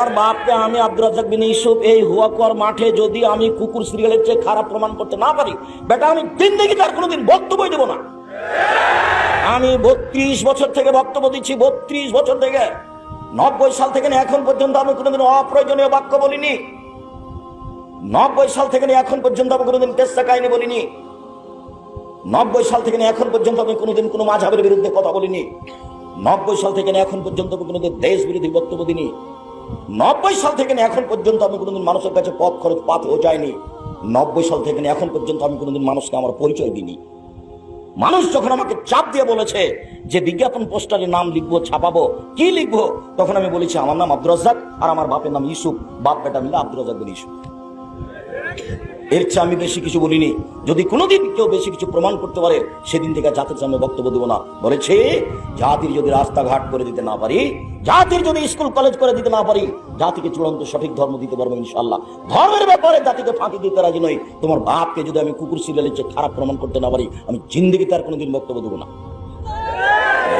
আর বাপকে আমি আব্দুর রাজ্জাক বিন ইউসুফ এই হুয়াকুয়ার মাঠে যদি আমি কুকুর সিরিয়ালের চেয়ে খারাপ প্রমাণ করতে না পারি, বেটা, আমি জিন্দগি তার কোনোদিন বক্তব্য দেবো না। আমি বত্রিশ বছর থেকে বক্তব্য দিচ্ছি, বত্রিশ বছর থেকে। নব্বই সাল থেকে এখন পর্যন্ত আমি কোনোদিন অপ্রয়োজনীয় বাক্য বলিনি। নব্বই সাল থেকে এখন পর্যন্ত আমি কোনোদিন কেসা কাহিনী বলিনি। নব্বই সাল থেকে এখন পর্যন্ত আমি কোনোদিন কোনো মাঝাবের বিরুদ্ধে কথা বলিনি। নব্বই সাল থেকে এখন পর্যন্ত আমি কোনোদিন দেশ বিরোধী বক্তব্য দিনি নব্বই সাল থেকে এখন পর্যন্ত আমি কোনোদিন মানুষের কাছে পথ খরচ পাত হয়ে যায়নি। নব্বই সাল থেকে এখন পর্যন্ত আমি কোনোদিন মানুষকে আমার পরিচয় দিইনি। মানুষ যখন আমাকে চাপ দিয়ে বলেছে যে বিজ্ঞাপন পোস্টারে নাম লিখব, ছাপাবো, কি লিখব, তখন আমি বলেছি, আমার নাম আব্দুর আর আমার বাপের নাম ইসুফ বাপ বেটা মিলে আব্দুর বলে ইউসুফ। এর চেয়ে আমি বেশি কিছু বলিনি। যদি কোনোদিন কেউ বেশি কিছু প্রমাণ করতে পারে, সেদিন থেকে জাতির সামনে বক্তব্য দেবো না। বলেছে, জাতির যদি রাস্তাঘাট করে দিতে না পারি, জাতির যদি স্কুল, কলেজ করে দিতে না পারি, জাতিকে চূড়ান্ত সঠিক ধর্ম দিতে পারব ইনশাল্লাহ ধর্মের ব্যাপারে জাতিকে ফাঁকি দিতে রাজি নই। তোমার বাপকে যদি আমি কুকুর সিরিয়ালের চেয়ে খারাপ প্রমাণ করতে না পারি, আমি জিন্দিগি তার কোনোদিন বক্তব্য দেবো না।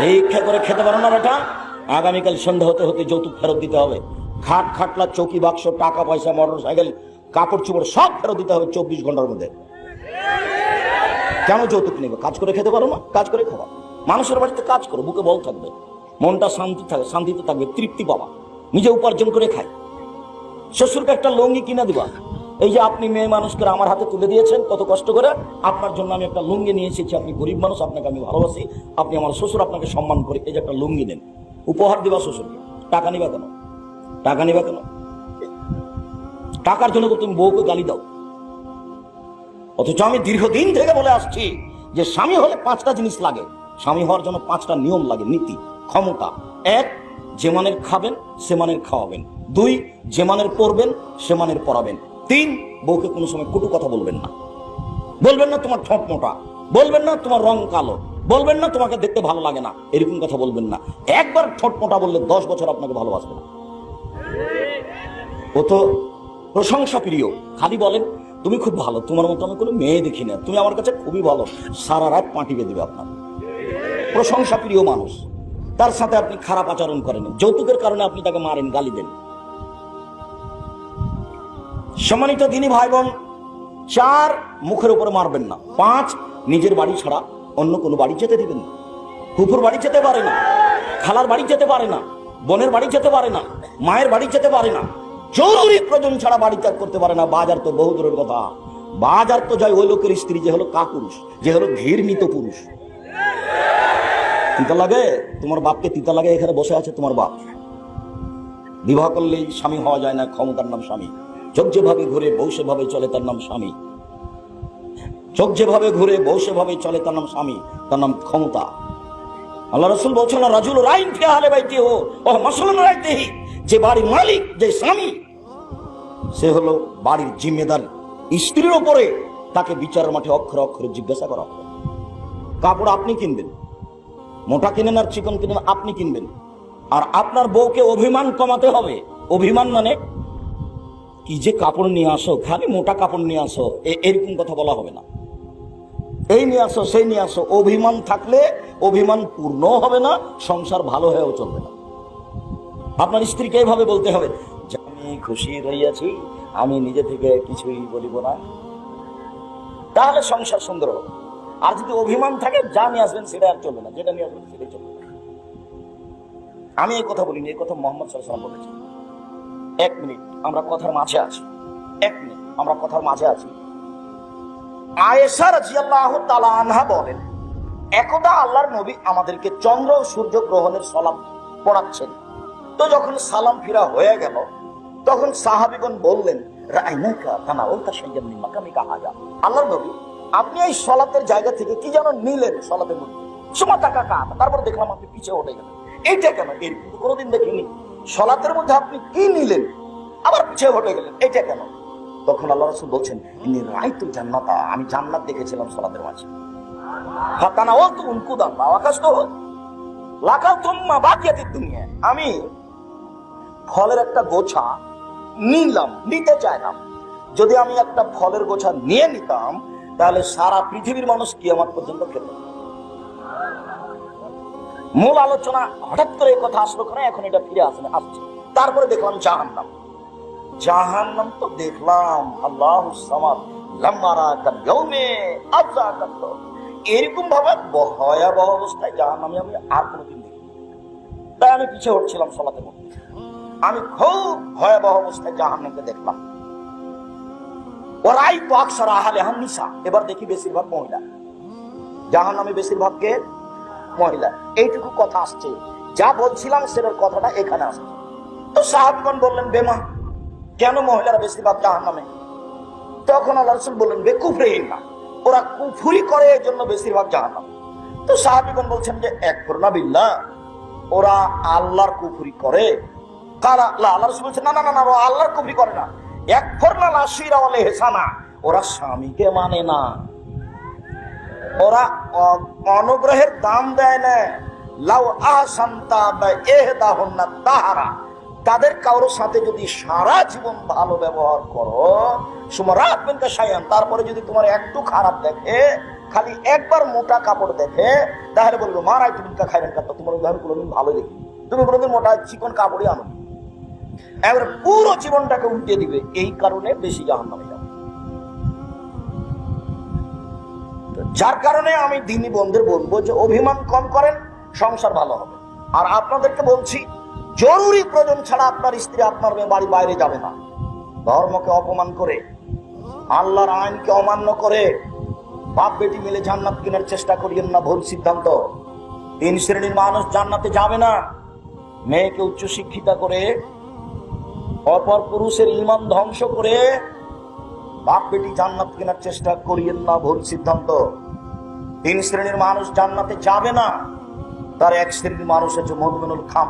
ভিক্ষা করে খেতে পারো না বেটা। আগামীকাল সন্ধ্যা হতে হতে যৌতুক ফেরত দিতে হবে। খাট, খাটলা, চৌকি, বাক্স, টাকা, পয়সা মোটর সাইকেল কাপড় চোপড় সব ফেরত দিতে হবে চব্বিশ ঘণ্টার মধ্যে। কেন যৌতুক নেবে? কাজ করে খেতে পারো না? কাজ করে খাওয়া। মানুষের বাড়িতে কাজ করো, বুকে বল থাকবে। মনটা শান্তি থাকবে শান্তিতে থাকবে, তৃপ্তি পাবা। নিজে উপার্জন করে খাই। শ্বশুরকে একটা লুঙ্গি কিনে দিবা। এই যে আপনি মেয়ে মানুষকে আমার হাতে তুলে দিয়েছেন, কত কষ্ট করে। আপনার জন্য আমি একটা লুঙ্গি নিয়ে এসেছি। আপনি গরিব মানুষ, আপনাকে আমি ভালোবাসি। আপনি আমার শ্বশুর, আপনাকে সম্মান করে এই যে একটা লুঙ্গি নেন উপহার দিবা শ্বশুরকে। টাকা নিবা কেন? টাকা নিবা কেন? টাকার জন্য তুমি বউকে গালি দাও। অথচ আমি দীর্ঘদিন থেকে বলে আসছি যে স্বামী হলে পাঁচটা জিনিস লাগে। স্বামী হওয়ার জন্য পাঁচটা নিয়ম লাগে, নীতি, ক্ষমতা। এক, যে মানের খাবেন, সে মানের খাওয়াবেন। দুই, যে মানের পড়বেন সে মানের পড়াবেন তিন, বউকে কোনো সময় কটু কথা বলবেন না। বলবেন না তোমার ঠোঁট মোটা। বলবেন না তোমার রং কালো। বলবেন না তোমাকে দেখতে ভালো লাগে না। এরকম কথা বলবেন না। একবার ঠোঁট মোটা বললে দশ বছর আপনাকে ভালোবাসবে না। ও তো প্রশংসা প্রিয়। খালি বলেন, তুমি খুব ভালো, তোমার মতো আমি কোনো মেয়ে দেখি না। তুমি আমার কাছে খুবই ভালো, সারা রাত পাঁটি দেবে আপনার প্রশংসা প্রিয় মানুষ, তার সাথে আপনি খারাপ আচরণ করেন যৌতুকের কারণে আপনি তাকে মারেন, গালি দেন। সম্মানিত দিনী ভাই বোন চার মুখের উপরে মারবেন না। পাঁচ, নিজের বাড়ি ছাড়া অন্য কোনো বাড়ি যেতে দিবেন না। কুকুর বাড়ি যেতে পারে না, খালার বাড়ি যেতে পারে না, বোনের বাড়ি যেতে পারে না, মায়ের বাড়ি যেতে পারে না। জরুরি প্রয়োজন ছাড়া বাড়ি ত্যাগ করতে পারে না, বাজার তো বহু দূরের কথা। বাজার তো যায় ওই লোকের স্ত্রী যে হলো কাপুরুষ, যে হলো ঘৃণিত পুরুষ। তিতা লাগে? তোমার বাপকে তিতা লাগে এখানে বসে আছে তোমার বাপ। বিবাহ করলেই স্বামী হওয়া যায় না, ক্ষমতার নাম স্বামী। চোখ যেভাবে ঘুরে বউ সেভাবে চলে, তার নাম স্বামী। চোখ যেভাবে ঘুরে বউ সেভাবে চলে, তার নাম স্বামী, তার নাম ক্ষমতা। আল্লাহ রসুল বলছেন রাজুল রাইন ফিয়া হালে বাইতে হো ও মাসলুন রাইতেহি, যে বাড়ির মালিক, যে স্বামী সে হলো বাড়ির জিম্মেদার। স্ত্রীর ওপরে তাকে বিচার মাঠে অক্ষরে অক্ষরে জিজ্ঞাসা করা হবে কাপড় আপনি কিনবেন, মোটা কিনেন আর চিকন কিনেন আপনি কিনবেন। আর আপনার বউকে অভিমান কমাতে হবে। অভিমান মানে কি যে কাপড় নিয়ে আসো, খালি মোটা কাপড় নিয়ে আসো এরকম কথা বলা হবে না। এই নিয়ে আসো, সেই নিয়ে আসো, অভিমান থাকলে অভিমান পূর্ণ হবে না, সংসার ভালো হয়েও চলবে না। আপনার স্ত্রীকে এইভাবে বলতে হবে খুশি রইয়াছি, আমি নিজে থেকে কিছুই বলিব না। তাহলে সংসার সুন্দর আর যদি অভিমান থাকে, যা নিয়ে আসবেন সেটা আর চলবে না, যেটা নিয়ে আসবেন সেটাই চলবে আমি এই কথা বলিনি, এই কথা মোহাম্মদ সাল্লাম বলেছেন। এক মিনিট, আমরা কথার মাঝে আছি। এক মিনিট, আমরা কথার মাঝে আছি। আয়েশা রাজিয়াল্লাহ তালা বলেন, একদা আল্লাহর নবী আমাদেরকে চন্দ্র ও সূর্য গ্রহণের সালাম পড়াচ্ছেন। তো যখন সালাম ফিরা হয়ে গেল তখন সাহাবিগণ বললেন আল্লাহর নবী, আপনি এই সলাতের জায়গা থেকে কি যেন নিলেন সলাতের মধ্যে? সময় টাকা কাটা তারপর দেখলাম আপনি পিছিয়ে উঠে গেলেন। এইটা কেন? এরকম তো কোনোদিন দেখিনি। সলাতের মধ্যে আপনি কি নিলেন? আবার পিছিয়ে হটে গেলেন। এটা কেন? তখন আল্লাহ রসুল বলছেন ইনি রাইতু জান্নাতা। আমি জান্নাত দেখেছিলাম সলাতের মাঝে। ফাতানা ও উনকুদান, বা আকাশ তো লাকাল তুম্মা বাকিয়াতি দুনিয়া। আমি ফলের একটা গোছা নিলাম, নিতে চাইলাম যদি আমি একটা ফলের গোছা নিয়ে নিতাম, তাহলে সারা পৃথিবীর মানুষ কি আমার পর্যন্ত খেত মূল আলোচনা হঠাৎ করে এই কথা আসলো কেন? এখন এটা ফিরে আসে আসছে। তারপরে দেখলাম জাহান্নাম। জাহান্নাম তো দেখলাম, আল্লাহ এরকম ভাবে ভয়াবহ অবস্থায় জাহান্নামে আমি আর কোনোদিন দেখিনি। তাই আমি পিছিয়ে হচ্ছিলাম সলাতে মধ্যে। আমি খুব ভয়াবহ অবস্থায় জাহান্নামকে দেখলাম। ওরাই তো আকসার আহালে হান্নিসা এবার দেখি বেশিরভাগ মহিলা। জাহান নামে বেশিরভাগ কে? মহিলা। এইটুকু কথা আসছে। যা বলছিলাম সেটার কথাটা এখানে আসছে। তো সাহাবগণ বললেন বেমা কেন মহিলারা বেশিরভাগ জাহান নামে তখন আল্লাহ রসুল বললেন, বে না। ওরা কুফুরি করে এর জন্য বেশিরভাগ জাহান নামে তো সাহাবিগণ বলছেন যে, এক করোনা বিল্লা ওরা আল্লাহর কুফুরি করে। আল্লাহ রসুল বলছেন, না না না ওরা আল্লাহর করে না। এক হেসানা। ওরা স্বামীকে মানে না। ওরা অনুগ্রহের দাম দেয় না। তাদের কারোর সাথে যদি সারা জীবন ভালো ব্যবহার করো সুমারাত বিনকা শায়ান তারপরে যদি তোমার একটু খারাপ দেখে, খালি একবার মোটা কাপড় দেখে, তাহলে বলব মারাই তুমি খাইলেন কাপড় তোমার উদাহরণ কোনোদিন ভালো দেখি তুমি কোনোদিন মোটা চিকন কাপড়ই আনো এবারে পুরো জীবনটাকে উল্টে দিবে। এই কারণে বেশি জাহান নামে যাবে। যার কারণে আমি দিনী বন্ধুর বলব যে, অভিমান কম করেন, সংসার ভালো হবে। আর আপনাদেরকে বলছি, জরুরি প্রয়োজন ছাড়া আপনার স্ত্রী আপনার মেয়ে বাড়ি বাইরে যাবে না। ধর্মকে অপমান করে, আল্লাহর আইনকে অমান্য করে, বাপ বেটি মিলে জান্নাত কেনার চেষ্টা করিয়েন না ভুল সিদ্ধান্ত। তিন শ্রেণির মানুষ জান্নাতে যাবে না। মেয়েকে উচ্চ শিক্ষিতা করে অপর পুরুষের ইমান ধ্বংস করে বাপ বেটি জান্নাত কেনার চেষ্টা করিয়েন না ভুল সিদ্ধান্ত। তিন শ্রেণির মানুষ জান্নাতে যাবে না। তার এক শ্রেণির মানুষ হচ্ছে মধুমেনুল খাম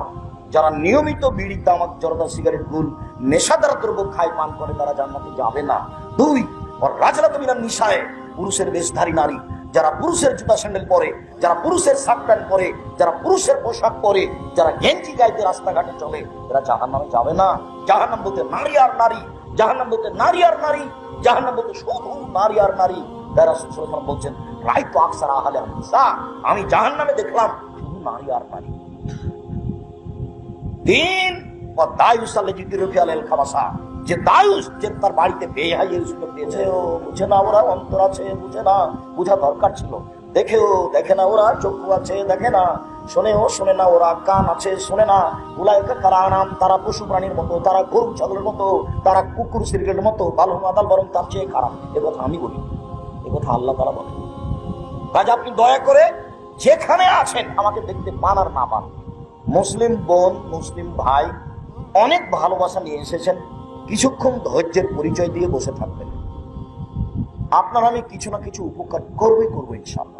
যারা নিয়মিত বিড়ি, তামাক, জরদা, সিগারেট গুল নেশাদার দ্রব্য খায়, পান করে, তারা জান্নাতে যাবে না। দুই রাজরা তুমি নিশায় পুরুষের বেশধারী নারী। যারা পুরুষের জুতা স্যান্ডেল পরে, যারা পুরুষের শার্ট প্যান্ট পরে, যারা পুরুষের পোশাক পরে, যারা গেঞ্জি গাইতে রাস্তাঘাটে চলে, এরা জাহান নামে যাবে না। জাহান নাম বলতে নারী আর নারী জাহান নাম বলতে নারী আর নারী জাহান নাম বলতে শুধু নারী আর নারী। বলছেন রাই তো আকসার আহালে আমি জাহান নামে দেখলাম শুধু নারী আর নারী। দিন ও দায়ুস আল্লাহ জিদ্দির আল খাবাসা। যে দায়ুস যে তার বাড়িতে বেহাই এই সুযোগ পেয়েছে ও বুঝে না ওরা, অন্তর আছে, বুঝে না, বুঝা দরকার ছিল। দেখেও, দেখে না ওরা, চক্ষু আছে, দেখে না। শোনেও, শোনে না ওরা, কান আছে, শোনে না। উলাইকা কারানাম তারা পশু প্রাণীর মতো, তারা গরু ছাগলের মতো, তারা কুকুর সিরগের মতো বালু মাদাল বরং তার চেয়ে খারাপ। এ কথা আমি বলি, এ কথা আল্লাহ তারা বলে। কাজ আপনি দয়া করে যেখানে আছেন, আমাকে দেখতে পান আর না পান। মুসলিম বোন, মুসলিম ভাই অনেক ভালোবাসা নিয়ে এসেছেন। কিছুক্ষণ ধৈর্যের পরিচয় দিয়ে বসে থাকবেন। আপনার আমি কিছু না কিছু উপকার করবে করব ইনশাল্লাহ